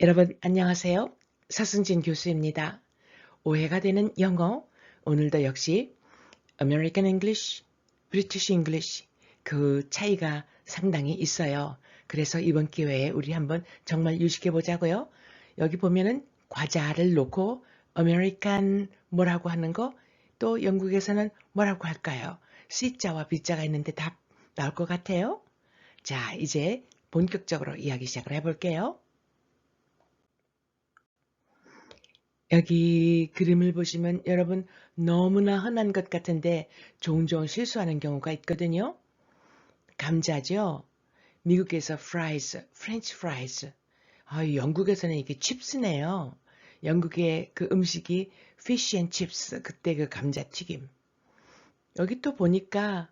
여러분 안녕하세요. 서승진 교수입니다. 오해가 되는 영어 오늘도 역시 American English, British English 그 차이가 상당히 있어요. 그래서 이번 기회에 우리 한번 정말 유식해 보자고요. 여기 보면은 과자를 놓고 American 뭐라고 하는 거 또 영국에서는 뭐라고 할까요? C자와 B자가 있는데 답 나올 것 같아요. 자, 이제 본격적으로 이야기 시작을 해볼게요. 여기 그림을 보시면 여러분 너무나 흔한 것 같은데 종종 실수하는 경우가 있거든요. 감자죠. 미국에서 fries, French fries. 아, 영국에서는 이게 칩스네요. 영국의 그 음식이 fish and chips, 그때 그 감자튀김. 여기 또 보니까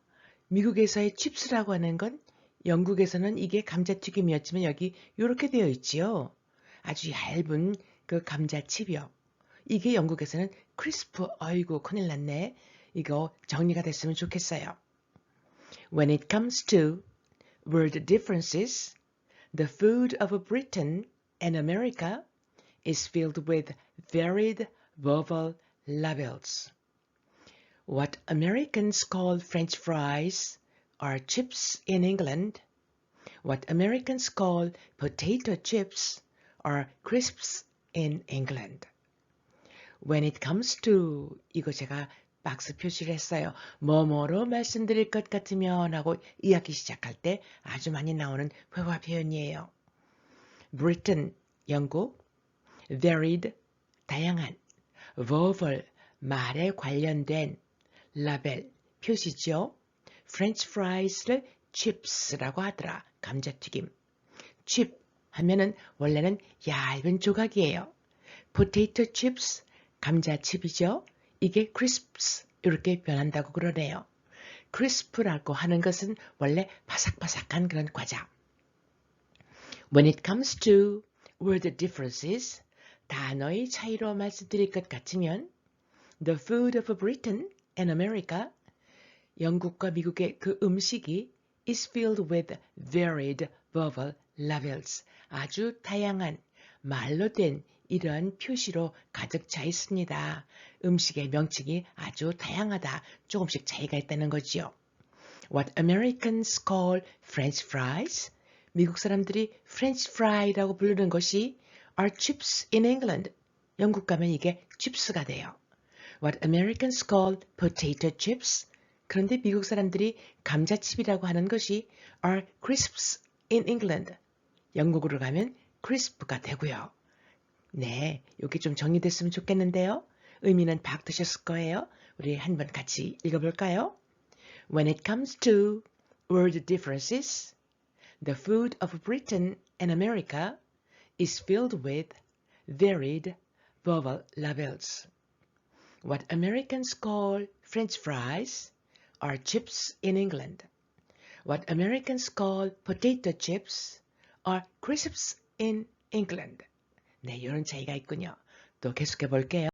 미국에서의 칩스라고 하는 건 영국에서는 이게 감자튀김이었지만 여기 이렇게 되어 있지요. 아주 얇은 그 감자칩이요. 이게 영국에서는 크리스프, 어이구 큰일 났네. 이거 정리가 됐으면 좋겠어요. When it comes to word differences, the food of Britain and America is filled with varied verbal labels. What Americans call French fries are chips in England. What Americans call potato chips are crisps in England. When it comes to 이거 제가 박스 표시를 했어요. 뭐뭐로 말씀드릴 것 같으면 하고 이야기 시작할 때 아주 많이 나오는 회화 표현이에요. Britain, 영국, varied, 다양한, verbal, 말에 관련된, 라벨, 표시죠. French fries를 chips라고 하더라. 감자튀김. chip 하면은 원래는 얇은 조각이에요. potato chips, 감자칩이죠. 이게 crisps 이렇게 변한다고 그러네요. crisp라고 하는 것은 원래 바삭바삭한 그런 과자. When it comes to word differences, 단어의 차이로 말씀드릴 것 같으면 the food of Britain and America, 영국과 미국의 그 음식이 is filled with varied verbal labels, 아주 다양한 말로 된 이러한 표시로 가득 차 있습니다. 음식의 명칭이 아주 다양하다. 조금씩 차이가 있다는 거지요. What Americans call French fries, 미국 사람들이 French fry라고 부르는 것이 are chips in England. 영국 가면 이게 칩스가 돼요. What Americans call potato chips, 그런데 미국 사람들이 감자칩이라고 하는 것이 are crisps in England. 영국으로 가면 crisp가 되고요. 네, 여기 좀 정리됐으면 좋겠는데요. 의미는 파악 되셨을 거예요. 우리 한번 같이 읽어볼까요? When it comes to word differences, the food of Britain and America is filled with varied vowel labels. What Americans call French fries are chips in England. What Americans call potato chips are crisps in England. 네, 이런 차이가 있군요. 또 계속해 볼게요.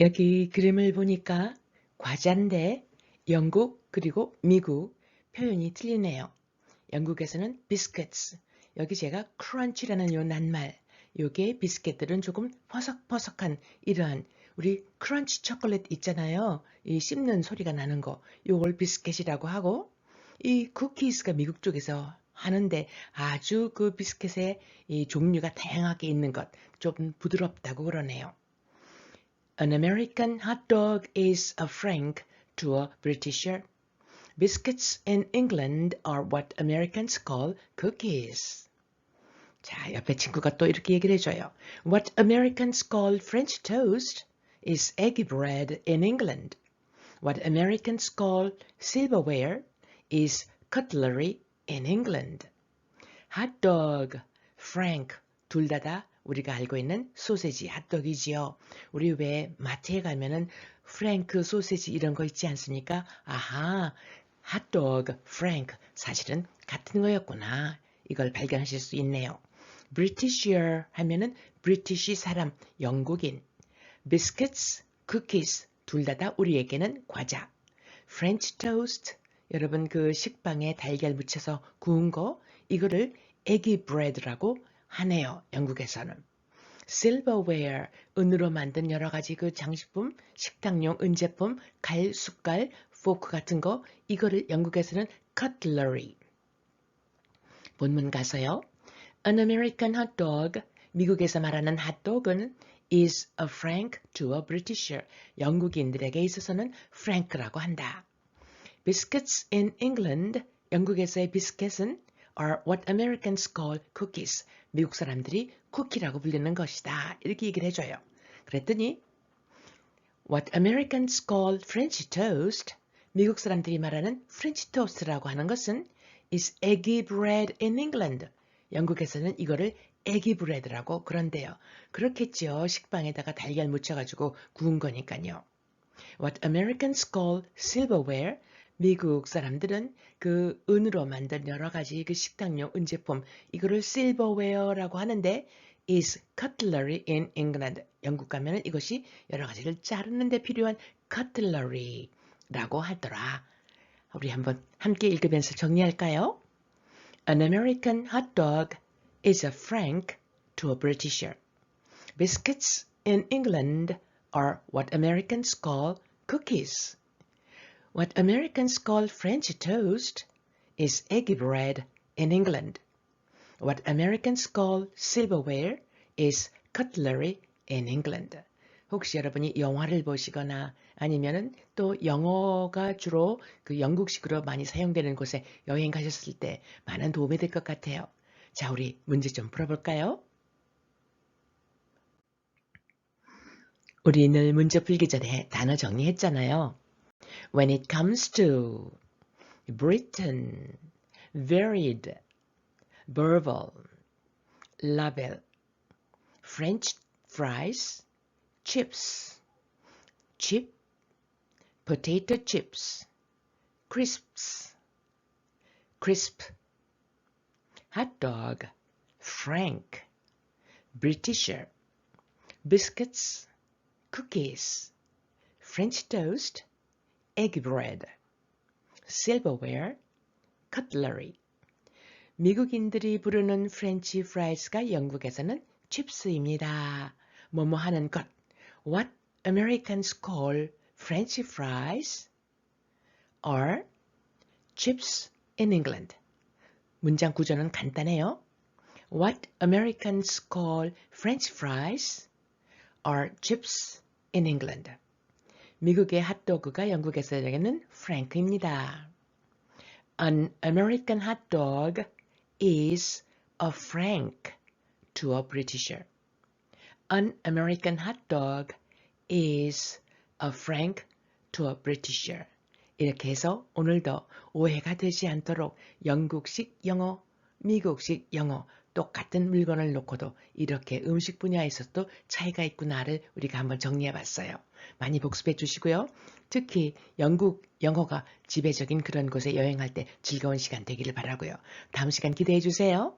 여기 그림을 보니까 과자인데 영국 그리고 미국 표현이 틀리네요. 영국에서는 biscuits, 여기 제가 crunch라는 요 낱말, 요게 비스켓들은 조금 퍼석퍼석한 이러한 우리 크런치 초콜릿 있잖아요. 이 씹는 소리가 나는 거, 요걸 비스켓이라고 하고 이 쿠키스가 미국 쪽에서 하는데 아주 그 비스켓의 이 종류가 다양하게 있는 것, 좀 부드럽다고 그러네요. An American hot dog is a franc to a Britisher. Biscuits in England are what Americans call cookies. 자, 옆에 친구가 또 이렇게 얘기를 해줘요. What Americans call French toast is eggy bread in England. What Americans call silverware is cutlery in England. 핫도그, 프랭크 둘 다 다 우리가 알고 있는 소세지 핫도그이지요. 우리 왜 마트에 가면은 프랭크 소세지 이런 거 있지 않습니까? 아하, 핫도그, 프랭크 사실은 같은 거였구나. 이걸 발견하실 수 있네요. Britisher 하면은 브리티시 사람, 영국인. biscuits, cookies 둘 다 다 우리에게는 과자. French toast 여러분 그 식빵에 달걀 묻혀서 구운 거 이거를 eggy bread라고 하네요. 영국에서는. silverware, 은으로 만든 여러 가지 그 장식품, 식당용 은제품, 갈, 숟갈, 포크 같은 거, 이거를 영국에서는 cutlery. 본문 가서요. An American hot dog, 미국에서 말하는 핫도그는 is a franc to a Britisher. 영국인들에게 있어서는 frank라고 한다. Biscuits in England, 영국에서의 비스켓은 are what Americans call cookies. 미국 사람들이 쿠키라고 불리는 것이다. 이렇게 얘기를 해줘요. 그랬더니 what Americans call French toast, 미국 사람들이 말하는 프렌치 토스트라고 하는 것은 is eggy bread in England. 영국에서는 이거를 eggy bread라고 그런데요. 그렇겠죠. 식빵에다가 달걀 묻혀가지고 구운 거니까요. What Americans call silverware, 미국 사람들은 그 은으로 만든 여러 가지 그 식당용 은제품 이거를 silverware라고 하는데 is cutlery in England. 영국 가면은 이것이 여러 가지를 자르는 데 필요한 cutlery라고 하더라. 우리 한번 함께 읽으면서 정리할까요? An American hot dog is a franc to a Britisher. Biscuits in England are what Americans call cookies. What Americans call French toast is eggy bread in England. What Americans call silverware is cutlery in England. 혹시 여러분이 영화를 보시거나 아니면은 또 영어가 주로 그 영국식으로 많이 사용되는 곳에 여행 가셨을 때 많은 도움이 될 것 같아요. 자, 우리 문제 좀 풀어볼까요? 우리 늘 문제 풀기 전에 단어 정리했잖아요. When it comes to Britain, varied, verbal, label, French fries, chips, chip, potato chips, crisps, crisp, hot dog, frank, Britisher, biscuits, cookies, French toast, egg bread, silverware, cutlery. 미국인들이 부르는 프렌치 프라이스가 영국에서는 칩스입니다. 뭐뭐 하는 것. What Americans call French fries are chips in England. 문장 구조는 간단해요. What Americans call French fries are chips in England. 미국의 핫도그가 영국에서는 프랭크입니다. An American hot dog is a franc to a Britisher. An American hot dog is a franc to a Britisher. 이렇게 해서 오늘도 오해가 되지 않도록 영국식 영어, 미국식 영어, 똑같은 물건을 놓고도 이렇게 음식 분야에서도 차이가 있구나를 우리가 한번 정리해 봤어요. 많이 복습해 주시고요. 특히 영국 영어가 지배적인 그런 곳에 여행할 때 즐거운 시간 되기를 바라고요. 다음 시간 기대해 주세요.